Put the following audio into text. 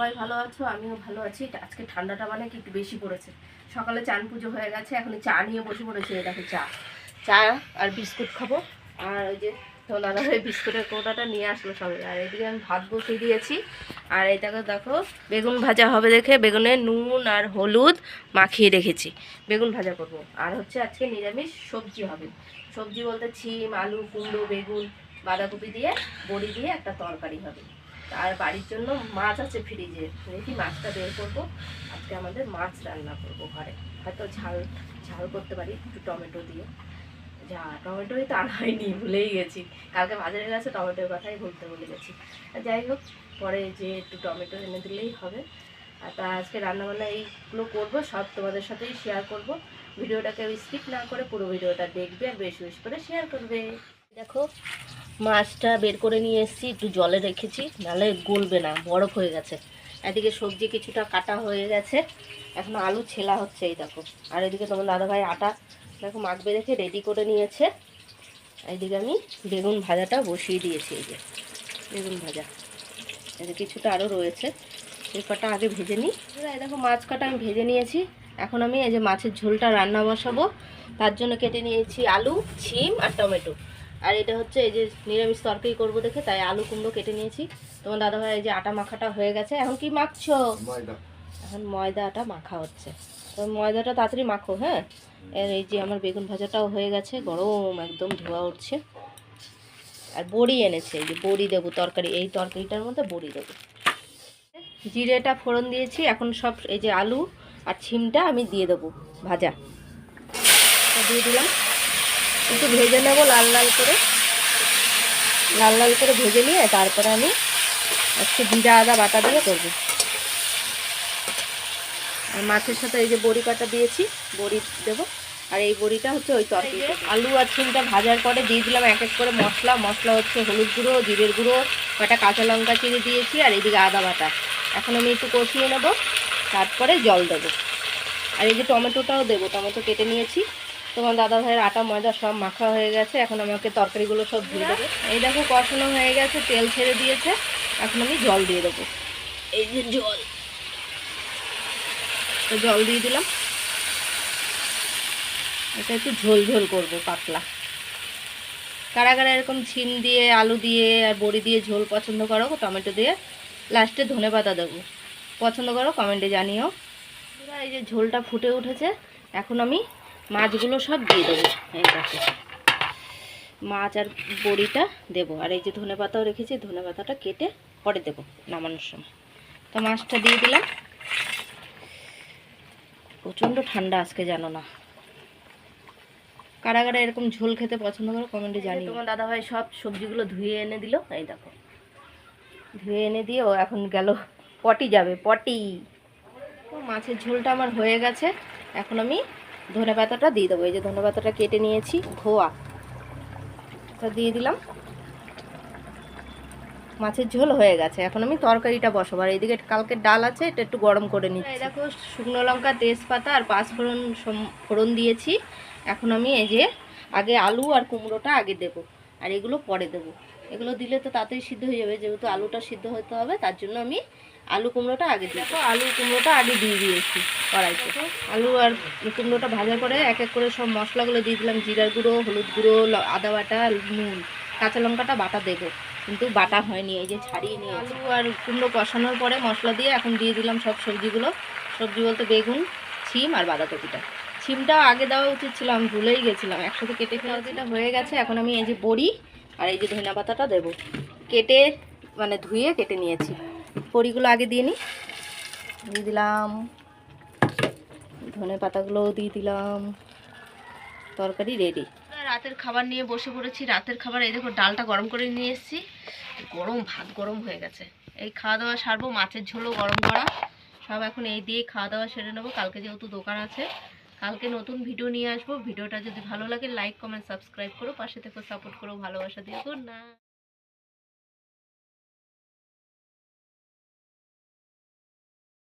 সবাই ভালো আছো? আমিও ভালো আছি। আজকে ঠান্ডাটা মানে একটু বেশি পড়েছে। সকালে চান পুজো হয়ে গেছে, এখন চা নিয়ে বসে পড়েছি দেখো চা। চা আর বিস্কুট খাব। আর ওই যে তো দাদা বিস্কুটের কোটাটা নিয়ে আসলো সবাই আর এদিকে আমি ভাত বসিয়ে দিয়েছি। আর এটাকে দেখো, বেগুন ভাজা হবে দেখে বেগুনে নুন আর হলুদ মাখিয়ে রেখেছি। বেগুন ভাজা করব। আর হচ্ছে আজকে নিরামিষ সবজি হবে। সবজি বলতে ছিম, আলু, কুমড়ো, বেগুন, বাঁধাকপি দিয়ে, বড়ি দিয়ে একটা তরকারি হবে। আর বাড়ির জন্য মাছ আছে ফ্রিজে দেখি মাছটা বের করব। আজকে আমাদের মাছ রান্না করব ঘরে। হয়তো ঝাল ঝাল করতে পারি একটু টমেটো দিয়ে। যা, টমেটোই তো আর হয়নি, ভুলেই গেছি। কালকে বাজারে গেছে, টমেটোর কথাই বলতে ভুলে গেছি। আর যাই হোক, পরে যে একটু টমেটো এনে দিলেই হবে। আর তা আজকে রান্নাবান্না এইগুলো করব, সব তোমাদের সাথেই শেয়ার করব। ভিডিওটাকে স্কিপ না করে পুরো ভিডিওটা দেখবে আর বেশি বেশি করে শেয়ার করবে। দেখো মাছটা বের করে নিয়ে এসেছি, একটু জলে রেখেছি, নাহলে গলবে না, বরফ হয়ে গেছে। এদিকে সবজি কিছুটা কাটা হয়ে গেছে, এখন আলু ছেলা হচ্ছে এই দেখো। আর এদিকে তোমার দাদাভাই আটা, দেখো মাখবে রেখে রেডি করে নিয়েছে। এইদিকে আমি বেগুন ভাজাটা বসিয়ে দিয়েছি, এই যে, বেগুন ভাজা। যে কিছুটা আরও রয়েছে, এই কটা আগে ভেজে নিই। এই দেখো মাছ কাটা আমি ভেজে নিয়েছি, এখন আমি এই যে মাছের ঝোলটা রান্না বসাবো। তার জন্য কেটে নিয়েছি আলু, ছিম আর টমেটো। আর এটা হচ্ছে এই যে নিরামিষ তরকারি করব দেখে তাই আলু কুমড়ো কেটে নিয়েছি। তোমার দাদাভাই এই যে আটা মাখাটা হয়ে গেছে এখন কি মাখছো? ময়দা। এখন ময়দাটা মাখা হচ্ছে। তো ময়দাটা তাড়াতাড়ি মাখো হ্যাঁ? আর এই যে আমার বেগুন ভাজাটাও হয়ে গেছে গরম একদম ধোয়া উঠছে। আর বড়ি এনেছে এই যে বড়ি দেবো তরকারি এই তরকারিটার মধ্যে বড়ি দেবো। জিরেটা ফোড়ন দিয়েছি এখন সব এই যে আলু আর ছিমটা আমি দিয়ে দেবো ভাজা। দিয়ে দিলাম। একটু ভেজে নেব লাল লাল করে। লাল লাল করে ভেজে নিয়ে তারপরে আমি একটু জিরা, আদা, বাটা দিয়ে করব। আর মাছের সাথে এই যে বড়ি কাটা দিয়েছি, বড়ি দেবো। আর এই বড়িটা হচ্ছে ওই তরকারি আলু আর ছিমটা ভাজার পরে দিয়ে দিলাম এক এক করে মশলা। মশলা হচ্ছে হলুদ গুঁড়ো, জিরের গুঁড়ো কটা কাঁচা লঙ্কা চিড়ে দিয়েছি, আর এইদিকে আদা বাটা। এখন আমি একটু কষিয়ে নেব, তারপরে জল দেবো। আর এই যে টমেটোটাও দেবো, টমেটো কেটে নিয়েছি। তোমার দাদা ভাইয়ের আটা ময়দা সব মাখা হয়ে গেছে। এখন আমাকে তরকারিগুলো সব ধুয়ে দেবো। এই দেখো কষানো হয়ে গেছে তেল ছেড়ে দিয়েছে। এখন আমি জল দিয়ে দেবো। এই যে জল। তো জল দিয়ে দিলাম। এটা একটু ঝোল ঝোল করব পাতলা। কারা কারা এরকম ছিম দিয়ে আলু দিয়ে আর বড়ি দিয়ে ঝোল পছন্দ করো টমেটো দিয়ে লাস্টে ধনে পাতা দেবো। পছন্দ করো কমেন্টে জানিও। এই যে ঝোলটা ফুটে উঠেছে এখন আমি মাছগুলো সব দিয়ে দেবো এই দেখো মাছ আর বড়িটা দেবো। আর এই যে ধনে পাতাও রেখেছি, ধনে পাতাটা কেটে পরে দেবো নামানোর সময়। তো মাছটা দিয়ে দিলাম। প্রচণ্ড ঠান্ডা আজকে, জানো না। কারা কারা এরকম ঝোল খেতে পছন্দ করো কমেন্টে জানি তোমার দাদা ভাই সব সবজিগুলো ধুয়ে এনে দিল। এই দেখো। ধুয়ে এনে দিয়ে ও এখন গেল। পটি যাবে, পটি। মাছের ঝোলটা আমার হয়ে গেছে। এখন আমি ধনে পাতাটা দিয়ে দেবো। এই যে ধনে পাতাটা কেটে নিয়েছি ধোয়া। তা দিয়ে দিলাম। মাছের ঝোল হয়ে গেছে। এখন আমি তরকারিটা বসাবো। আর এইদিকে কালকে ডাল আছে এটা একটু গরম করে নিচ্ছি। এই দেখো শুকনো লঙ্কা তেজপাতা আর পাঁচ ফোড়ন ফোড়ন দিয়েছি। এখন আমি এই যে আগে আলু আর কুমড়োটা আগে দেব। আর এগুলো পরে দেব। এগুলো দিলে তো তাড়াতাড়ি সিদ্ধ হয়ে যাবে। যেহেতু আলুটা সিদ্ধ হতে হবে তার জন্য আমি আলু কুমড়োটা আগে দেখো আলু কুমড়োটা আগে দিয়ে দিয়েছি কড়াইতে। আলু আর কুমড়োটা ভাজার পরে এক এক করে সব মশলাগুলো দিয়ে দিলাম জিরার গুঁড়ো হলুদ গুঁড়ো আদা বাটা নুন কাঁচা লঙ্কাটা বাটা দেবো। কিন্তু বাটা হয়নি এই যে ছাড়িয়ে নিয়ে আলু আর কুমড়ো কষানোর পরে মশলা দিয়ে এখন দিয়ে দিলাম সব সবজিগুলো। সবজি বলতে বেগুন ছিম আর বাঁধাকপিটা। ছিমটা আগে দেওয়া উচিত ছিল আমি ভুলেই গেছিলাম। একসাথে কেটে ফেলাতে হয়ে গেছে। এখন আমি এই যে বড়ি আর এই যে ধনিয়া পাতাটা দেবো। কেটে মানে ধুয়ে কেটে নিয়েছি। বড়িগুলো আগে দিয়ে নিই দিয়ে দিলাম। ধনে পাতাগুলোও দিয়ে দিলাম। তরকারি রেডি রাতের খাবার নিয়ে বসে পড়েছি। রাতের খাবার এই দেখো, ডালটা গরম করে নিয়ে এসেছি। গরম, ভাত গরম হয়ে গেছে। এই খাওয়া দাওয়া সারবো, মাছের ঝোলও গরম করা। সব এখন এই দিয়ে খাওয়া দাওয়া সেরে নেব। কালকে যেহেতু দোকান আছে, কালকে নতুন ভিডিও নিয়ে আসব। ভিডিওটা যদি ভালো লাগে লাইক কমেন্ট সাবস্ক্রাইব করো। পাশে থেকে সাপোর্ট করো, ভালোবাসা দিও। না